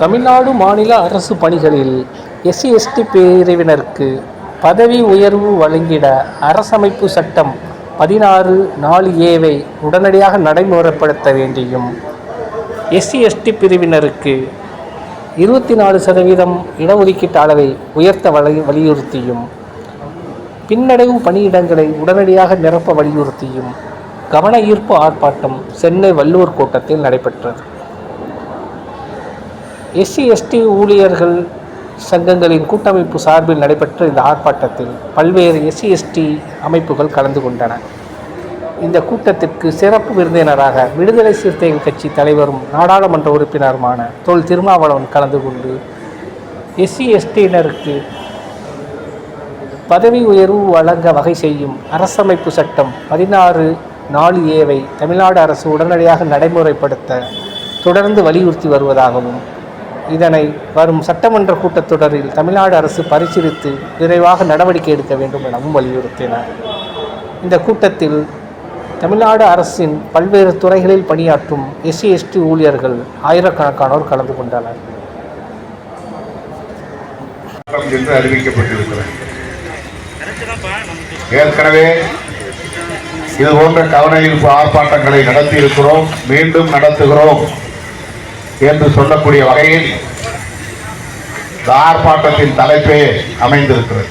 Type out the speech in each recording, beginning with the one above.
தமிழ்நாடு மாநில அரசு பணிகளில் எஸ்சி எஸ்டி பிரிவினருக்கு பதவி உயர்வு வழங்கிட அரசமைப்பு சட்டம் பதினாறு நாலு ஏவை உடனடியாக நடைமுறைப்படுத்த வேண்டியும் எஸ்சி எஸ்டி பிரிவினருக்கு இருபத்தி நாலு சதவீதம் இடஒதுக்கீட்டு அளவை உயர்த்த வலி வலியுறுத்தியும் பின்னடைவு பணியிடங்களை உடனடியாக நிரப்ப வலியுறுத்தியும் கவன ஈர்ப்பு ஆர்ப்பாட்டம் சென்னை வள்ளுவர் கோட்டத்தில் நடைபெற்றது. எஸ்சி எஸ்டி ஊழியர்கள் சங்கங்களின் கூட்டமைப்பு சார்பில் நடைபெற்ற இந்த ஆர்ப்பாட்டத்தில் பல்வேறு எஸ்சி எஸ்டி அமைப்புகள் கலந்து கொண்டன. இந்த கூட்டத்திற்கு சிறப்பு விருந்தினராக விடுதலை சிறுத்தைகள் கட்சி தலைவரும் நாடாளுமன்ற உறுப்பினருமான தொல் திருமாவளவன் கலந்து கொண்டு எஸ்சி எஸ்டியினருக்கு பதவி உயர்வு வழங்க வகை செய்யும் அரசமைப்பு சட்டம் பதினாறு நாலு ஏவை தமிழ்நாடு அரசு உடனடியாக நடைமுறைப்படுத்த தொடர்ந்து வலியுறுத்தி வருவதாகவும் இதனை வரும் சட்டமன்ற கூட்டத்தொடரில் தமிழ்நாடு அரசு பரிசீலித்து விரைவாக நடவடிக்கை எடுக்க வேண்டும் எனவும் வலியுறுத்தினார். இந்த கூட்டத்தில் தமிழ்நாடு அரசின் பல்வேறு துறைகளில் பணியாற்றும் எஸ்சி எஸ்டி ஊழியர்கள் ஆயிரக்கணக்கானோர் கலந்து கொண்டனர். என்று அறிவிக்கப்பட்டிருக்கிறது. ஏற்கனவே இது போன்ற கவன ஈர்ப்பு ஆர்ப்பாட்டங்களை நடத்தி இருக்கிறோம் மீண்டும் நடத்துகிறோம். என்று சொல்லக்கூடிய வகையில் இந்த ஆர்ப்பாட்டத்தின் தலைப்பே அமைந்திருக்கிறது.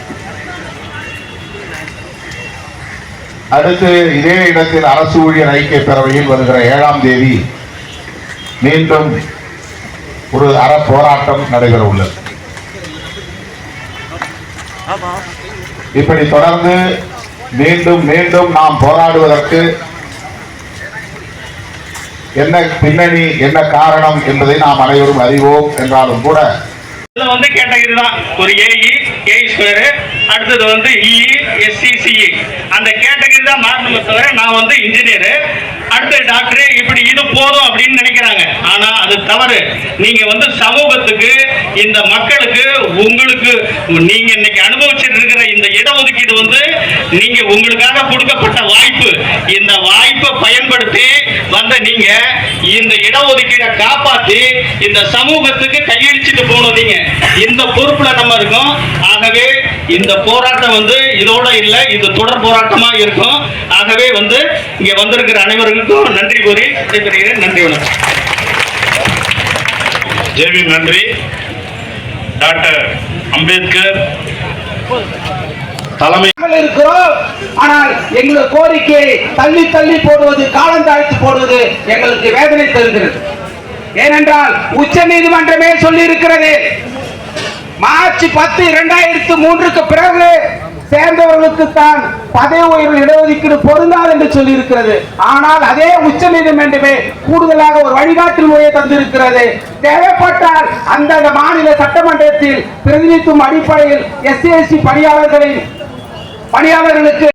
அடுத்து இதே இடத்தில் அரசு ஊழியர் ஐக்கிய பேரவையில் வருகிற ஏழாம் தேதி மீண்டும் ஒரு அற போராட்டம் நடைபெற உள்ளது. இப்படி தொடர்ந்து மீண்டும் மீண்டும் நாம் போராடுவதற்கு என்ன பின்னணி என்ன காரணம் என்பதை நாம் அனைவரும் அறிவோம் என்றாலும் கூட இதுல வந்து கேட்டகரி தான். ஒரு ஏஇ ஏஇ ஸ்கொயரு அடுத்தது வந்து இஇ எஸ்சிசிஇ அந்த கேட்டகரி தான் மாறணுமே தவிர நான் வந்து இன்ஜினியரு அடுத்த டாக்டரு இப்படி இது போதும் அப்படின்னு நினைக்கிறாங்க. ஆனா அது தவறு. நீங்க வந்து சமூகத்துக்கு இந்த மக்களுக்கு உங்களுக்கு நீங்க இன்னைக்கு அனுபவிச்சுட்டு இருக்கிற இந்த இடஒதுக்கீடு வந்து நீங்க உங்களுக்காக கொடுக்கப்பட்ட வாய்ப்பு. பயன்படுத்தி வந்த நீங்க இந்த இடஒதுக்கீடை காப்பாத்தி இந்த சமூகத்துக்கு கையடிச்சுட்டு போனதீங்க நீங்க. இந்த பொறுப்புல நம்ம இருக்கோம். ஆகவே இந்த போராட்டம் வந்து இதோட இல்ல இது தொடர் போராட்டமா இருக்கும். ஆகவே வந்து இங்க வந்திருக்கிற அனைவருக்கும் நன்றி கூறி விடைபெறுகிறேன். நன்றி வணக்கம். ஜேவி நன்றி. டாக்டர் அம்பேத்கர். தலைமை இருக்கிறோம். ஆனால் எங்கள் கோரிக்கையை தள்ளி தள்ளி போடுவது காலம் தாழ்த்து போடுவது எங்களுக்கு வேதனை தருகிறது. ஏனென்றால் உச்ச நீதிமன்றமே சொல்லி இருக்கிறது மார்ச் பத்து இரண்டாயிரத்து மூன்றுக்கு பிறகு சேர்ந்தவர்களுக்கு தான் பதவி உயர்வு இடஒதுக்கீடு பொருந்தாது என்று சொல்லி இருக்கிறது ஆனால் அதே உச்ச நீதிமன்றமே கூடுதலாக ஒரு வழிகாட்டு முறையை தந்திருக்கிறது. தேவைப்பட்டால் அந்தந்த மாநில சட்டமன்றத்தில் பிரதிநிதித்துவம் அடிப்படையில் எஸ்சி எஸ்டி பணியாளர்களின் பணியாளர்களுக்கு